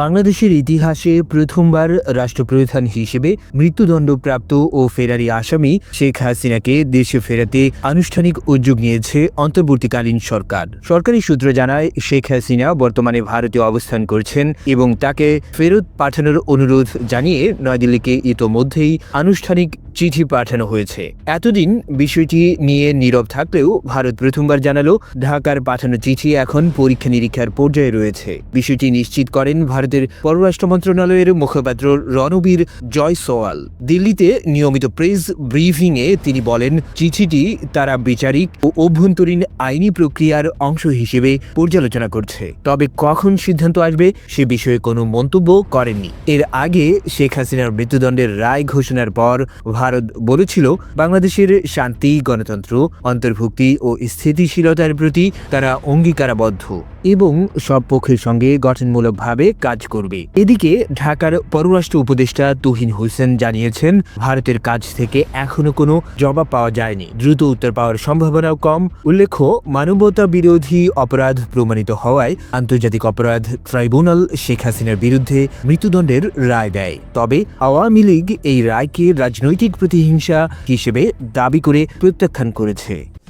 বাংলাদেশের ইতিহাসে প্রথমবার রাষ্ট্রপ্রধান হিসেবে মৃত্যুদণ্ডপ্রাপ্ত ও ফেরারি আসামি শেখ হাসিনাকে দেশে ফেরাতে আনুষ্ঠানিক উদ্যোগ নিয়েছে অন্তর্বর্তীকালীন সরকার। সরকারি সূত্র জানায়, শেখ হাসিনা বর্তমানে ভারতে অবস্থান করছেন এবং তাকে ফেরত পাঠানোর অনুরোধ জানিয়ে নয়াদিল্লিকে ইতোমধ্যেই আনুষ্ঠানিক চিঠি পাঠানো হয়েছে। এতদিন বিষয়টি নিয়ে নীরব থাকলেও ভারত প্রথমবার জানালো, ঢাকার পাঠানো চিঠি এখন পরীক্ষা নিরীক্ষার পর্যায়ে রয়েছে। বিষয়টি নিশ্চিত করেন ভারতের পররাষ্ট্র মন্ত্রণালয়ের মুখপাত্র রণবীর জয়সওয়াল। দিল্লিতে নিয়মিত প্রেস ব্রিফিংয়ে তিনি বলেন, চিঠিটি তারা বিচারিক ও অভ্যন্তরীণ আইনি প্রক্রিয়ার অংশ হিসেবে পর্যালোচনা করছে। তবে কখন সিদ্ধান্ত আসবে সে বিষয়ে কোনো মন্তব্য করেননি। এর আগে শেখ হাসিনার মৃত্যুদণ্ডের রায় ঘোষণার পর ভারত বলেছিল বাংলাদেশের শান্তি গণতন্ত্র অন্তর্ভুক্তি ও স্থিতিশীলতার প্রতি তারা অঙ্গীকারাবদ্ধ। এবং সব পক্ষের সঙ্গে গঠনমূলকভাবে কাজ করবে। এদিকে ঢাকার পররাষ্ট্র উপদেষ্টা তুহিন হোসেন জানিয়েছেন, ভারতের কাছ থেকে এখনও কোনো জবাব পাওয়া যায়নি। দ্রুত উত্তর পাওয়ার সম্ভাবনাও কম। উল্লেখ্য, মানবতা বিরোধী অপরাধ প্রমাণিত হওয়ায় আন্তর্জাতিক অপরাধ ট্রাইব্যুনাল শেখ হাসিনার বিরুদ্ধে মৃত্যুদণ্ডের রায় দেয়। তবে আওয়ামী লীগ এই রায়কে রাজনৈতিক প্রতিহিংসা হিসেবে দাবি করে প্রত্যাখ্যান করেছে।